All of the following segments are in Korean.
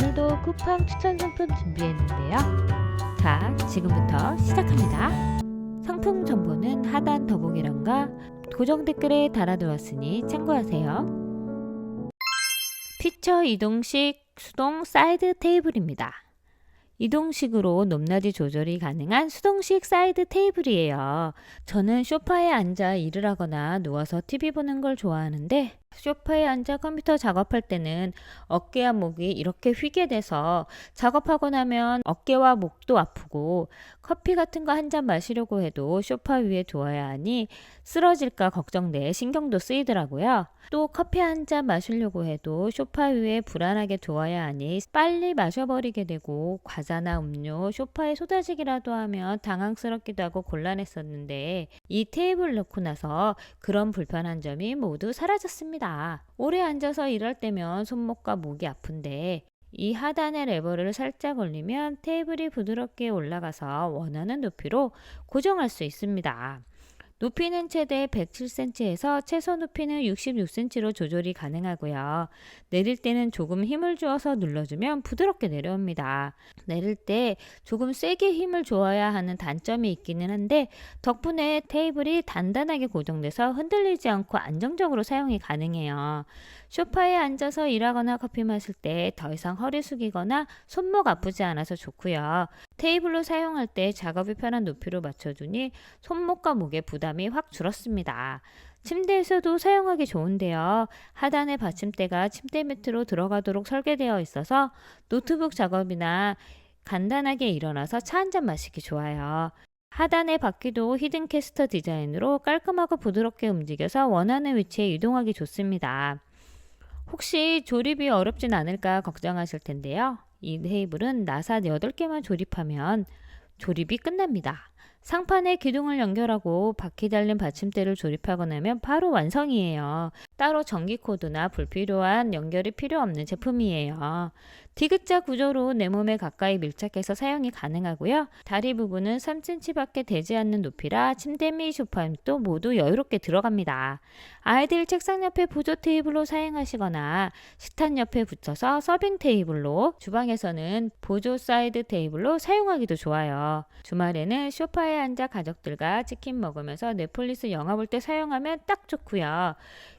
오늘도 쿠팡 추천 상품 준비했는데요. 자, 지금부터 시작합니다. 상품 정보는 하단 더보기란과 고정 댓글에 달아두었으니 참고하세요. 피처 이동식 수동 사이드 테이블입니다. 이동식으로 높낮이 조절이 가능한 수동식 사이드 테이블이에요. 저는 소파에 앉아 일을 하거나 누워서 TV 보는 걸 좋아하는데 소파에 앉아 컴퓨터 작업할 때는 어깨와 목이 이렇게 휘게 돼서 작업하고 나면 어깨와 목도 아프고 커피 같은 거 한 잔 마시려고 해도 소파 위에 두어야 하니 쓰러질까 걱정돼 신경도 쓰이더라고요. 또 커피 한 잔 마시려고 해도 소파 위에 불안하게 두어야 하니 빨리 마셔버리게 되고 과자나 음료 소파에 쏟아지기라도 하면 당황스럽기도 하고 곤란했었는데 이 테이블 놓고 나서 그런 불편한 점이 모두 사라졌습니다. 오래 앉아서 일할 때면 손목과 목이 아픈데 이 하단의 레버를 살짝 올리면 테이블이 부드럽게 올라가서 원하는 높이로 고정할 수 있습니다. 높이는 최대 107cm에서 최소 높이는 66cm로 조절이 가능하고요. 내릴 때는 조금 힘을 주어서 눌러주면 부드럽게 내려옵니다. 내릴 때 조금 세게 힘을 줘야 하는 단점이 있기는 한데 덕분에 테이블이 단단하게 고정돼서 흔들리지 않고 안정적으로 사용이 가능해요. 소파에 앉아서 일하거나 커피 마실 때 더 이상 허리 숙이거나 손목 아프지 않아서 좋고요. 테이블로 사용할 때 작업이 편한 높이로 맞춰주니 손목과 목의 부담이 확 줄었습니다. 침대에서도 사용하기 좋은데요. 하단의 받침대가 침대 밑으로 들어가도록 설계되어 있어서 노트북 작업이나 간단하게 일어나서 차 한 잔 마시기 좋아요. 하단의 바퀴도 히든 캐스터 디자인으로 깔끔하고 부드럽게 움직여서 원하는 위치에 이동하기 좋습니다. 혹시 조립이 어렵진 않을까 걱정하실 텐데요. 이 테이블은 나사 8개만 조립하면 조립이 끝납니다. 상판에 기둥을 연결하고 바퀴 달린 받침대를 조립하고 나면 바로 완성이에요. 따로 전기 코드나 불필요한 연결이 필요 없는 제품이에요. 디귿자 구조로 내 몸에 가까이 밀착해서 사용이 가능하고요. 다리 부분은 3cm밖에 되지 않는 높이라 침대 및 소파도 모두 여유롭게 들어갑니다. 아이들 책상 옆에 보조 테이블로 사용하시거나 식탁 옆에 붙여서 서빙 테이블로 주방에서는 보조 사이드 테이블로 사용하기도 좋아요. 주말에는 소파에 앉아 가족들과 치킨 먹으면서 넷플릭스 영화 볼 때 사용하면 딱 좋고요.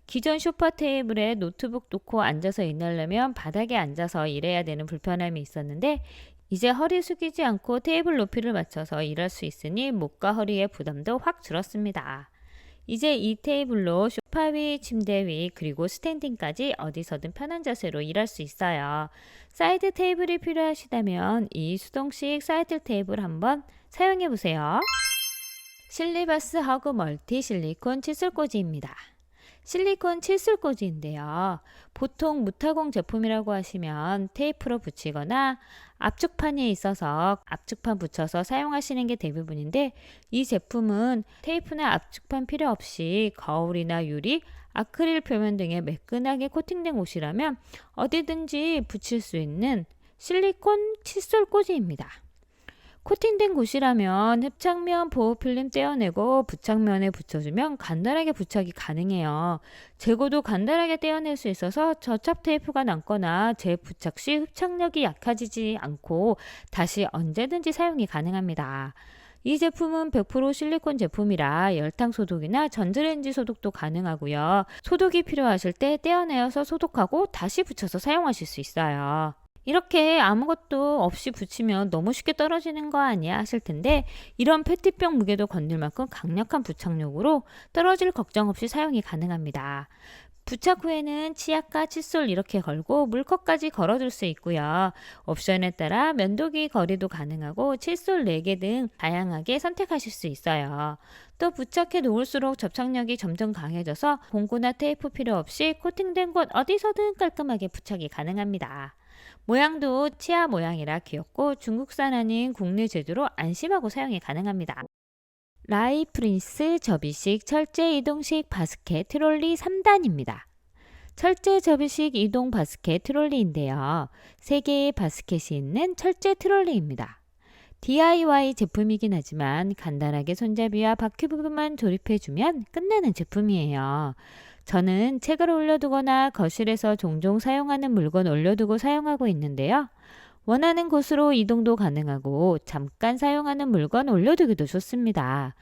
기존 소파 테이블에 노트북 놓고 앉아서 일하려면 바닥에 앉아서 일해야 되는 불편함이 있었는데 이제 허리 숙이지 않고 테이블 높이를 맞춰서 일할 수 있으니 목과 허리의 부담도 확 줄었습니다. 이제 이 테이블로 소파 위, 침대 위, 그리고 스탠딩까지 어디서든 편한 자세로 일할 수 있어요. 사이드 테이블이 필요하시다면 이 수동식 사이드 테이블 한번 사용해 보세요. 실리바스 허그 멀티 실리콘 칫솔 꽂이입니다. 실리콘 칫솔 꽂이인데요. 보통 무타공 제품이라고 하시면 테이프로 붙이거나 압축판이 있어서 압축판 붙여서 사용하시는 게 대부분인데 이 제품은 테이프나 압축판 필요 없이 거울이나 유리, 아크릴 표면 등에 매끈하게 코팅된 옷이라면 어디든지 붙일 수 있는 실리콘 칫솔 꽂이입니다. 코팅된 곳이라면 흡착면 보호 필름 떼어내고 부착면에 붙여주면 간단하게 부착이 가능해요. 재고도 간단하게 떼어낼 수 있어서 저착 테이프가 남거나 재부착 시 흡착력이 약해지지 않고 다시 언제든지 사용이 가능합니다. 이 제품은 100% 실리콘 제품이라 열탕 소독이나 전자레인지 소독도 가능하고요. 소독이 필요하실 때 떼어내어서 소독하고 다시 붙여서 사용하실 수 있어요. 이렇게 아무것도 없이 붙이면 너무 쉽게 떨어지는 거 아니야 하실 텐데 이런 페트병 무게도 건들 만큼 강력한 부착력으로 떨어질 걱정 없이 사용이 가능합니다. 부착 후에는 치약과 칫솔 이렇게 걸고 물컵까지 걸어둘 수 있고요. 옵션에 따라 면도기 거리도 가능하고 칫솔 4개 등 다양하게 선택하실 수 있어요. 또 부착해 놓을수록 접착력이 점점 강해져서 봉구나 테이프 필요 없이 코팅된 곳 어디서든 깔끔하게 부착이 가능합니다. 모양도 치아 모양이라 귀엽고 중국산 아닌 국내 제조로 안심하고 사용이 가능합니다. 라이 프린스 접이식 철제 이동식 바스켓 트롤리 3단입니다. 철제 접이식 이동 바스켓 트롤리인데요. 3개의 바스켓이 있는 철제 트롤리입니다. DIY 제품이긴 하지만 간단하게 손잡이와 바퀴 부분만 조립해주면 끝나는 제품이에요. 저는 책을 올려두거나 거실에서 종종 사용하는 물건 올려두고 사용하고 있는데요. 원하는 곳으로 이동도 가능하고 잠깐 사용하는 물건 올려두기도 좋습니다.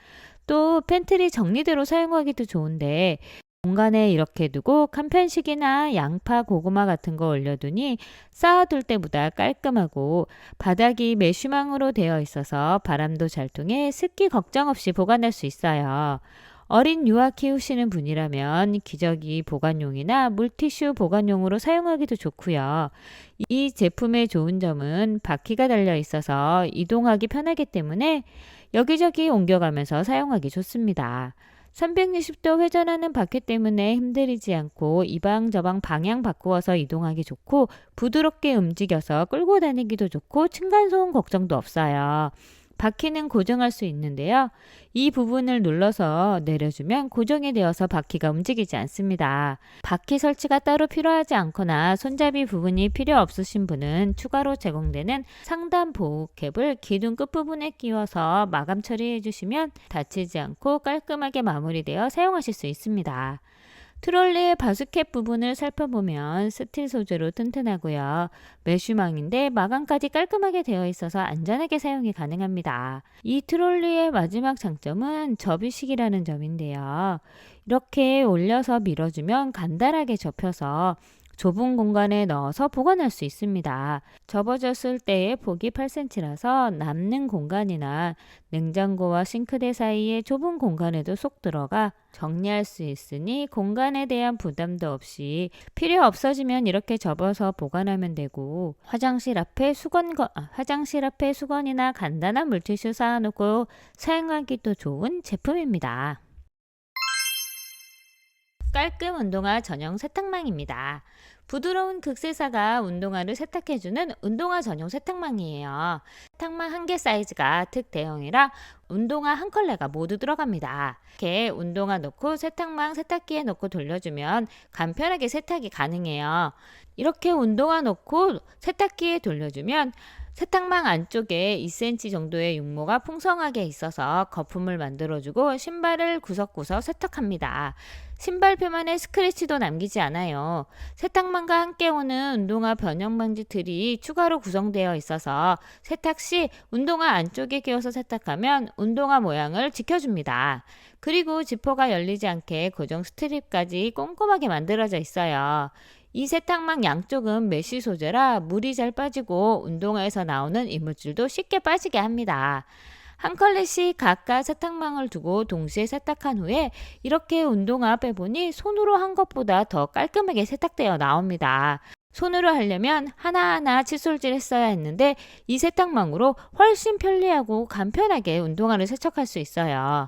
또 팬트리 정리대로 사용하기도 좋은데 공간에 이렇게 두고 간편식이나 양파, 고구마 같은 거 올려두니 쌓아둘 때보다 깔끔하고 바닥이 메쉬망으로 되어 있어서 바람도 잘 통해 습기 걱정 없이 보관할 수 있어요. 어린 유아 키우시는 분이라면 기저귀 보관용이나 물티슈 보관용으로 사용하기도 좋고요. 이 제품의 좋은 점은 바퀴가 달려 있어서 이동하기 편하기 때문에 여기저기 옮겨가면서 사용하기 좋습니다. 360도 회전하는 바퀴 때문에 힘들이지 않고 이방 저방 방향 바꾸어서 이동하기 좋고 부드럽게 움직여서 끌고 다니기도 좋고 층간소음 걱정도 없어요. 바퀴는 고정할 수 있는데요. 이 부분을 눌러서 내려주면 고정이 되어서 바퀴가 움직이지 않습니다. 바퀴 설치가 따로 필요하지 않거나 손잡이 부분이 필요 없으신 분은 추가로 제공되는 상단 보호 캡을 기둥 끝부분에 끼워서 마감 처리해 주시면 다치지 않고 깔끔하게 마무리되어 사용하실 수 있습니다. 트롤리의 바스켓 부분을 살펴보면 스틸 소재로 튼튼하고요. 메쉬망인데 마감까지 깔끔하게 되어 있어서 안전하게 사용이 가능합니다. 이 트롤리의 마지막 장점은 접이식이라는 점인데요. 이렇게 올려서 밀어주면 간단하게 접혀서 좁은 공간에 넣어서 보관할 수 있습니다. 접어졌을 때의 폭이 8cm라서 남는 공간이나 냉장고와 싱크대 사이의 좁은 공간에도 쏙 들어가 정리할 수 있으니 공간에 대한 부담도 없이 필요 없어지면 이렇게 접어서 보관하면 되고 화장실 앞에 수건 거, 아, 화장실 앞에 수건이나 간단한 물티슈 쌓아놓고 사용하기도 좋은 제품입니다. 깔끔 운동화 전용 세탁망입니다. 부드러운 극세사가 운동화를 세탁해주는 운동화 전용 세탁망이에요. 세탁망 한 개 사이즈가 특대형이라 운동화 한 컬레가 모두 들어갑니다. 이렇게 운동화 넣고 세탁망 세탁기에 넣고 돌려주면 간편하게 세탁이 가능해요. 이렇게 운동화 넣고 세탁기에 돌려주면 세탁망 안쪽에 2cm 정도의 육모가 풍성하게 있어서 거품을 만들어주고 신발을 구석구석 세탁합니다. 신발 표면에 스크래치도 남기지 않아요. 세탁망과 함께 오는 운동화 변형 방지 틀이 추가로 구성되어 있어서 세탁 시 운동화 안쪽에 끼워서 세탁하면 운동화 모양을 지켜줍니다. 그리고 지퍼가 열리지 않게 고정 스트립까지 꼼꼼하게 만들어져 있어요. 이 세탁망 양쪽은 메쉬 소재라 물이 잘 빠지고 운동화에서 나오는 이물질도 쉽게 빠지게 합니다. 한 컬레씩 각각 세탁망을 두고 동시에 세탁한 후에 이렇게 운동화 빼보니 손으로 한 것보다 더 깔끔하게 세탁되어 나옵니다. 손으로 하려면 하나하나 칫솔질 했어야 했는데 이 세탁망으로 훨씬 편리하고 간편하게 운동화를 세척할 수 있어요.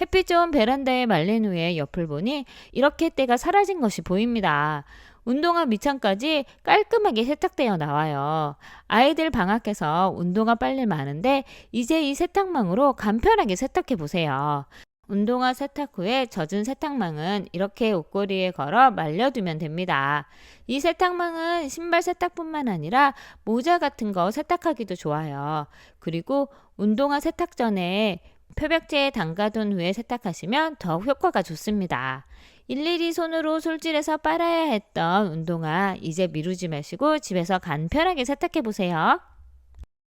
햇빛 좋은 베란다에 말린 후에 옆을 보니 이렇게 때가 사라진 것이 보입니다. 운동화 밑창까지 깔끔하게 세탁되어 나와요. 아이들 방학해서 운동화 빨래 많은데 이제 이 세탁망으로 간편하게 세탁해 보세요. 운동화 세탁 후에 젖은 세탁망은 이렇게 옷걸이에 걸어 말려두면 됩니다. 이 세탁망은 신발 세탁뿐만 아니라 모자 같은 거 세탁하기도 좋아요. 그리고 운동화 세탁 전에 표백제에 담가둔 후에 세탁하시면 더욱 효과가 좋습니다. 일일이 손으로 솔질해서 빨아야 했던 운동화 이제 미루지 마시고 집에서 간편하게 세탁해 보세요.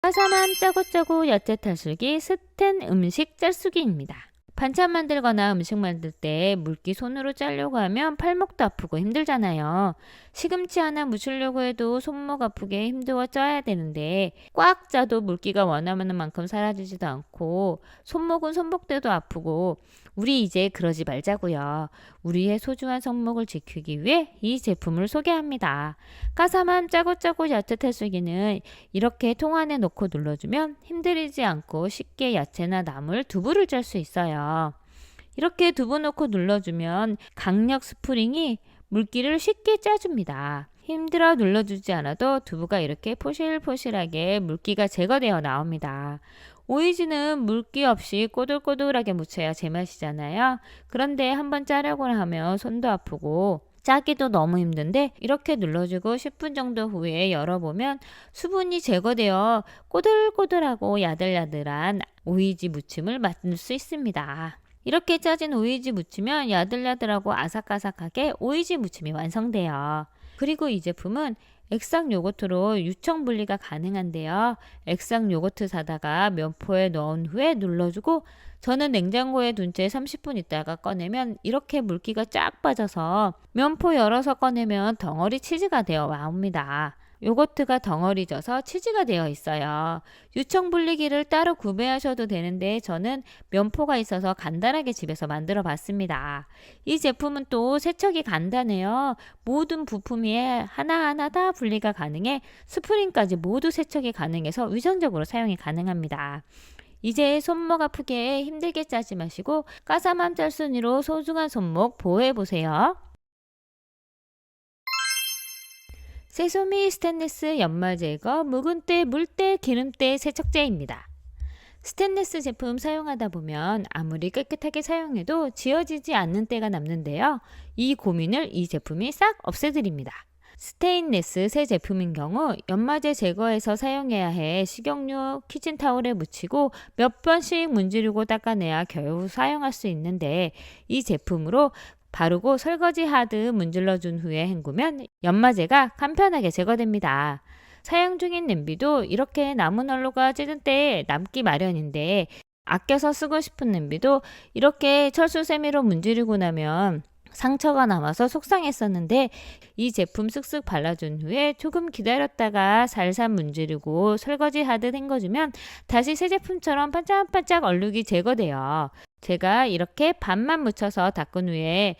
화사함 짜고짜고 야채 탈수기 스텐 음식 짤수기입니다. 반찬 만들거나 음식 만들 때 물기 손으로 짜려고 하면 팔목도 아프고 힘들잖아요. 시금치 하나 무치려고 해도 손목 아프게 힘들어 짜야 되는데 꽉 짜도 물기가 원하는 만큼 사라지지도 않고 손목은 손목대도 아프고 우리 이제 그러지 말자고요. 우리의 소중한 손목을 지키기 위해 이 제품을 소개합니다. 까사함 짜고짜고 야채 탈수기는 이렇게 통 안에 넣고 눌러주면 힘들이지 않고 쉽게 야채나 나물, 두부를 짤 수 있어 요. 이렇게 두부 넣고 눌러주면 강력 스프링이 물기를 쉽게 짜줍니다. 힘들어 눌러주지 않아도 두부가 이렇게 포실포실하게 물기가 제거되어 나옵니다. 오이지는 물기 없이 꼬들꼬들하게 무쳐야 제맛이잖아요. 그런데 한번 짜려고 하면 손도 아프고 짜기도 너무 힘든데 이렇게 눌러주고 10분 정도 후에 열어보면 수분이 제거되어 꼬들꼬들하고 야들야들한 오이지 무침을 만들 수 있습니다. 이렇게 짜진 오이지 무치면 야들야들하고 아삭아삭하게 오이지 무침이 완성돼요. 그리고 이 제품은 액상 요거트로 유청 분리가 가능한데요. 액상 요거트 사다가 면포에 넣은 후에 눌러주고 저는 냉장고에 둔 채 30분 있다가 꺼내면 이렇게 물기가 쫙 빠져서 면포 열어서 꺼내면 덩어리 치즈가 되어 나옵니다. 요거트가 덩어리 져서 치즈가 되어 있어요. 유청 분리기를 따로 구매하셔도 되는데 저는 면포가 있어서 간단하게 집에서 만들어 봤습니다. 이 제품은 또 세척이 간단해요. 모든 부품이 하나하나 다 분리가 가능해 스프링까지 모두 세척이 가능해서 위생적으로 사용이 가능합니다. 이제 손목 아프게 힘들게 짜지 마시고 까사맘 짤순이로 소중한 손목 보호해 보세요. 세소미 스테인리스 연마 제거 묵은때 물때 기름때 세척제입니다. 스테인리스 제품 사용하다 보면 아무리 깨끗하게 사용해도 지워지지 않는 때가 남는데요. 이 고민을 이 제품이 싹 없애드립니다. 스테인레스 새 제품인 경우 연마제 제거해서 사용해야 해 식용유 키친타올에 묻히고 몇 번씩 문지르고 닦아내야 겨우 사용할 수 있는데 이 제품으로 바르고 설거지 하드 문질러 준 후에 헹구면 연마제가 간편하게 제거됩니다. 사용 중인 냄비도 이렇게 나무 난로가 찌든 때에 남기 마련인데 아껴서 쓰고 싶은 냄비도 이렇게 철수 세미로 문지르고 나면 상처가 남아서 속상했었는데 이 제품 쓱쓱 발라준 후에 조금 기다렸다가 살살 문지르고 설거지 하듯 헹궈주면 다시 새 제품처럼 반짝반짝 얼룩이 제거돼요. 제가 이렇게 반만 묻혀서 닦은 후에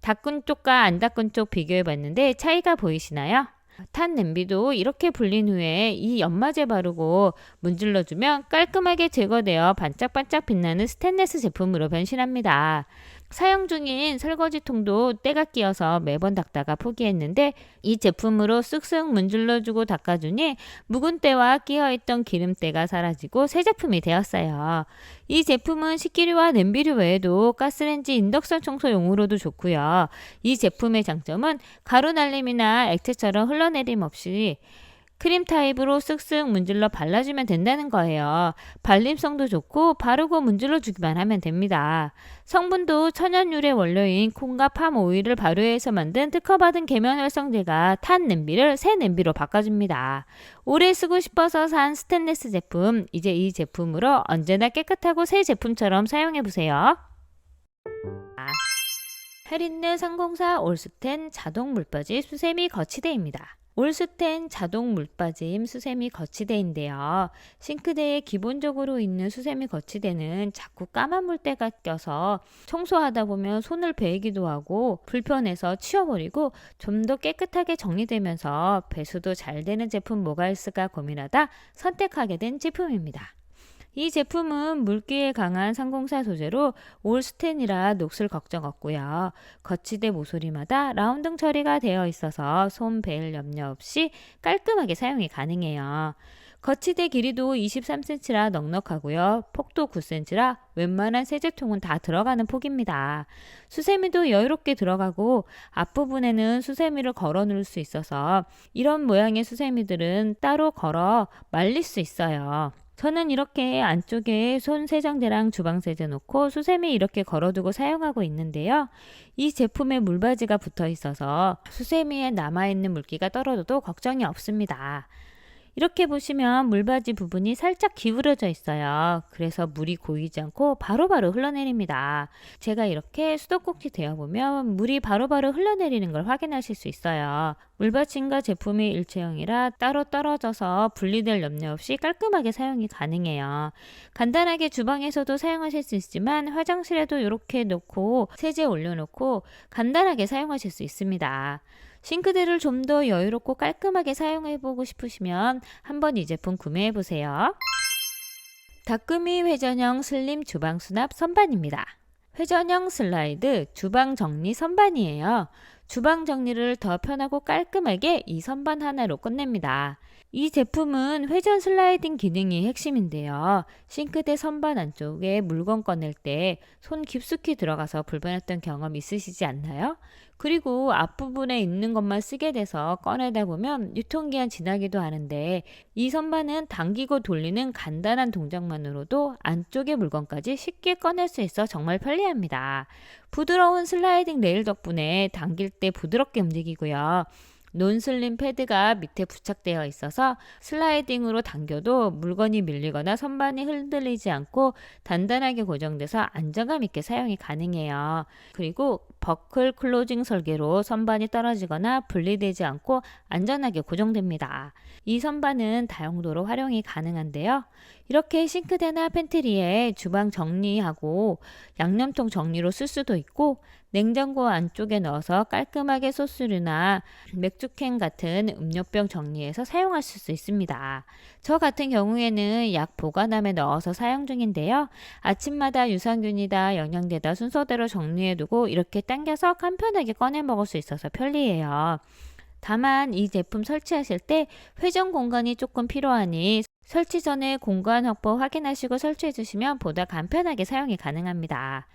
닦은 쪽과 안 닦은 쪽 비교해 봤는데 차이가 보이시나요? 탄 냄비도 이렇게 불린 후에 이 연마제 바르고 문질러주면 깔끔하게 제거되어 반짝반짝 빛나는 스테인레스 제품으로 변신합니다. 사용 중인 설거지통도 때가 끼어서 매번 닦다가 포기했는데 이 제품으로 쓱쓱 문질러주고 닦아주니 묵은 때와 끼어있던 기름때가 사라지고 새 제품이 되었어요. 이 제품은 식기류와 냄비류 외에도 가스렌지 인덕션 청소용으로도 좋고요. 이 제품의 장점은 가루 날림이나 액체처럼 흘러내림 없이 크림 타입으로 쓱쓱 문질러 발라주면 된다는 거예요. 발림성도 좋고 바르고 문질러 주기만 하면 됩니다. 성분도 천연 유래 원료인 콩과 팜 오일을 발효해서 만든 특허받은 계면 활성제가 탄 냄비를 새 냄비로 바꿔줍니다. 오래 쓰고 싶어서 산 스테인레스 제품, 이제 이 제품으로 언제나 깨끗하고 새 제품처럼 사용해 보세요. 해린느 상공사 올스텐 자동 물빠지 수세미 거치대입니다. 올스텐 자동 물빠짐 수세미 거치대인데요. 싱크대에 기본적으로 있는 수세미 거치대는 자꾸 까만 물때가 껴서 청소하다 보면 손을 베이기도 하고 불편해서 치워버리고 좀 더 깨끗하게 정리되면서 배수도 잘 되는 제품 뭐가 있을까 고민하다 선택하게 된 제품입니다. 이 제품은 물기에 강한 상공사 소재로 올스텐이라 녹슬 걱정 없고요. 거치대 모서리마다 라운딩 처리가 되어 있어서 손 베일 염려 없이 깔끔하게 사용이 가능해요. 거치대 길이도 23cm라 넉넉하고요. 폭도 9cm라 웬만한 세제통은 다 들어가는 폭입니다. 수세미도 여유롭게 들어가고 앞부분에는 수세미를 걸어 놓을 수 있어서 이런 모양의 수세미들은 따로 걸어 말릴 수 있어요. 저는 이렇게 안쪽에 손 세정대랑 주방 세제 놓고 수세미 이렇게 걸어두고 사용하고 있는데요. 이 제품에 물바지가 붙어 있어서 수세미에 남아있는 물기가 떨어져도 걱정이 없습니다. 이렇게 보시면 물바지 부분이 살짝 기울어져 있어요. 그래서 물이 고이지 않고 바로바로 흘러내립니다. 제가 이렇게 수도꼭지 대어보면 물이 바로 바로 흘러내리는 걸 확인하실 수 있어요. 물받침과 제품이 일체형이라 따로 떨어져서 분리될 염려 없이 깔끔하게 사용이 가능해요. 간단하게 주방에서도 사용하실 수 있지만 화장실에도 이렇게 놓고 세제 올려놓고 간단하게 사용하실 수 있습니다. 싱크대를 좀 더 여유롭고 깔끔하게 사용해보고 싶으시면 한번 이 제품 구매해보세요. 다꾸미 회전형 슬림 주방 수납 선반입니다. 회전형 슬라이드 주방 정리 선반이에요. 주방 정리를 더 편하고 깔끔하게 이 선반 하나로 끝냅니다. 이 제품은 회전 슬라이딩 기능이 핵심인데요. 싱크대 선반 안쪽에 물건 꺼낼 때 손 깊숙이 들어가서 불편했던 경험 있으시지 않나요? 그리고 앞부분에 있는 것만 쓰게 돼서 꺼내다 보면 유통기한 지나기도 하는데 이 선반은 당기고 돌리는 간단한 동작만으로도 안쪽의 물건까지 쉽게 꺼낼 수 있어 정말 편리합니다. 부드러운 슬라이딩 레일 덕분에 당길 때 부드럽게 움직이고요. 논슬림 패드가 밑에 부착되어 있어서 슬라이딩으로 당겨도 물건이 밀리거나 선반이 흔들리지 않고 단단하게 고정돼서 안정감 있게 사용이 가능해요. 그리고 버클 클로징 설계로 선반이 떨어지거나 분리되지 않고 안전하게 고정됩니다. 이 선반은 다용도로 활용이 가능한데요. 이렇게 싱크대나 팬트리에 주방 정리하고 양념통 정리로 쓸 수도 있고 냉장고 안쪽에 넣어서 깔끔하게 소스류나 맥주캔 같은 음료병 정리해서 사용하실 수 있습니다. 저 같은 경우에는 약 보관함에 넣어서 사용 중인데요. 아침마다 유산균이다, 영양제다 순서대로 정리해두고 이렇게 당겨서 간편하게 꺼내 먹을 수 있어서 편리해요. 다만 이 제품 설치하실 때 회전 공간이 조금 필요하니 설치 전에 공간 확보 확인하시고 설치해 주시면 보다 간편하게 사용이 가능합니다.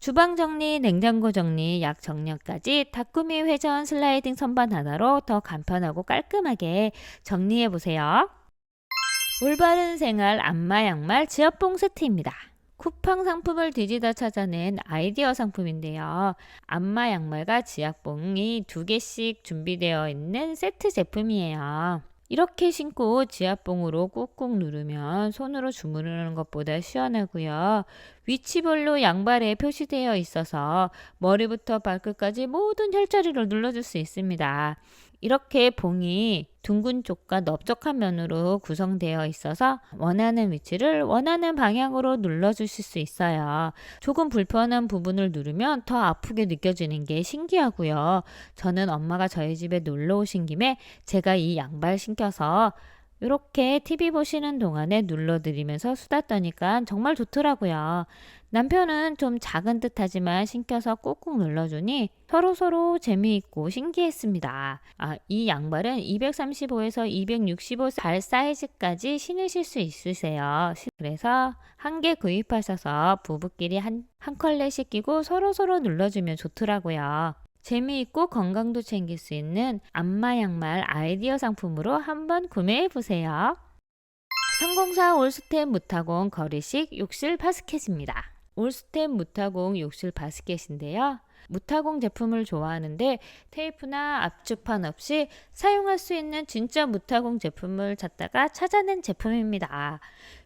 주방 정리, 냉장고 정리, 약 정리까지 다꾸미 회전 슬라이딩 선반 하나로 더 간편하고 깔끔하게 정리해 보세요. 올바른 생활 안마 양말 지압봉 세트입니다. 쿠팡 상품을 뒤지다 찾아낸 아이디어 상품인데요. 안마 양말과 지압봉이 두 개씩 준비되어 있는 세트 제품이에요. 이렇게 신고 지압봉으로 꾹꾹 누르면 손으로 주무르는 것보다 시원하고요. 위치별로 양발에 표시되어 있어서 머리부터 발끝까지 모든 혈자리를 눌러줄 수 있습니다. 이렇게 봉이 둥근 쪽과 넓적한 면으로 구성되어 있어서 원하는 위치를 원하는 방향으로 눌러 주실 수 있어요. 조금 불편한 부분을 누르면 더 아프게 느껴지는 게 신기하고요. 저는 엄마가 저희 집에 놀러 오신 김에 제가 이 양발 신겨서 이렇게 TV 보시는 동안에 눌러드리면서 수다 떠니까 정말 좋더라고요. 남편은 좀 작은 듯 하지만 신겨서 꾹꾹 눌러주니 서로서로 재미있고 신기했습니다. 아, 이 양발은 235에서 265발 사이즈까지 신으실 수 있으세요. 그래서 한 개 구입하셔서 부부끼리 한, 한 컬레씩 끼고 서로서로 눌러주면 좋더라고요. 재미있고 건강도 챙길 수 있는 안마 양말 아이디어 상품으로 한번 구매해 보세요. 성공사 올스템 무타공 거리식 욕실 바스켓입니다. 올스템 무타공 욕실 바스켓인데요. 무타공 제품을 좋아하는데 테이프나 압축판 없이 사용할 수 있는 진짜 무타공 제품을 찾다가 찾아낸 제품입니다.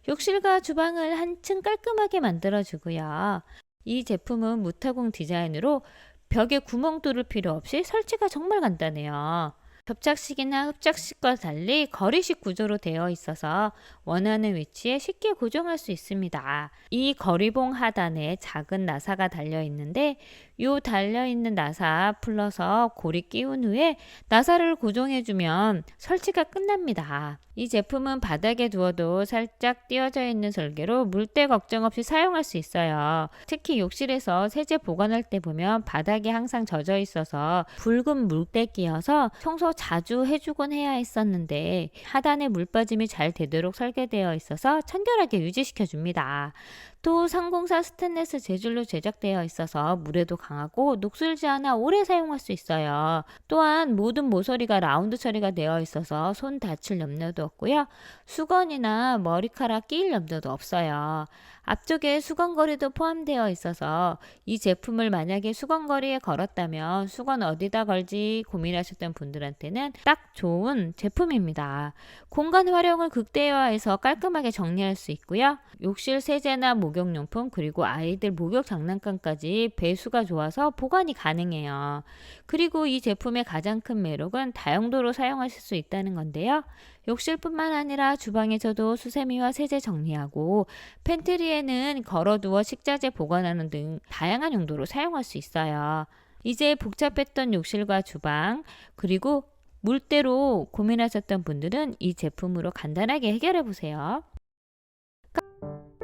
욕실과 주방을 한층 깔끔하게 만들어주고요. 이 제품은 무타공 디자인으로 벽에 구멍 뚫을 필요 없이 설치가 정말 간단해요. 접착식이나 흡착식과 달리 거리식 구조로 되어 있어서 원하는 위치에 쉽게 고정할 수 있습니다. 이 거리봉 하단에 작은 나사가 달려 있는데 요 달려 있는 나사 풀러서 고리 끼운 후에 나사를 고정해주면 설치가 끝납니다. 이 제품은 바닥에 두어도 살짝 띄어져 있는 설계로 물때 걱정 없이 사용할 수 있어요. 특히 욕실에서 세제 보관할 때 보면 바닥이 항상 젖어 있어서 붉은 물때 끼어서 청소 자주 해주곤 해야 했었는데 하단에 물 빠짐이 잘 되도록 설계되어 있어서 청결하게 유지시켜 줍니다. 또 상공사 스테인레스 재질로 제작되어 있어서 물에도 강 하고 녹슬지 않아 오래 사용할 수 있어요. 또한 모든 모서리가 라운드 처리가 되어 있어서 손 다칠 염려도 없고요. 수건이나 머리카락 끼일 염려도 없어요. 앞쪽에 수건거리도 포함되어 있어서 이 제품을 만약에 수건거리에 걸었다면 수건 어디다 걸지 고민하셨던 분들한테는 딱 좋은 제품입니다. 공간 활용을 극대화해서 깔끔하게 정리할 수 있고요. 욕실 세제나 목욕용품 그리고 아이들 목욕 장난감까지 배수가 좋아 서 보관이 가능해요. 그리고 이 제품의 가장 큰 매력은 다용도로 사용하실 수 있다는 건데요. 욕실뿐만 아니라 주방에서도 수세미와 세제 정리하고 팬트리에는 걸어두어 식자재 보관하는 등 다양한 용도로 사용할 수 있어요. 이제 복잡했던 욕실과 주방 그리고 물때로 고민하셨던 분들은 이 제품으로 간단하게 해결해 보세요.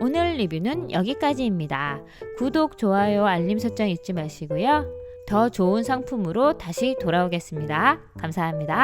오늘 리뷰는 여기까지입니다. 구독, 좋아요, 알림 설정 잊지 마시고요. 더 좋은 상품으로 다시 돌아오겠습니다. 감사합니다.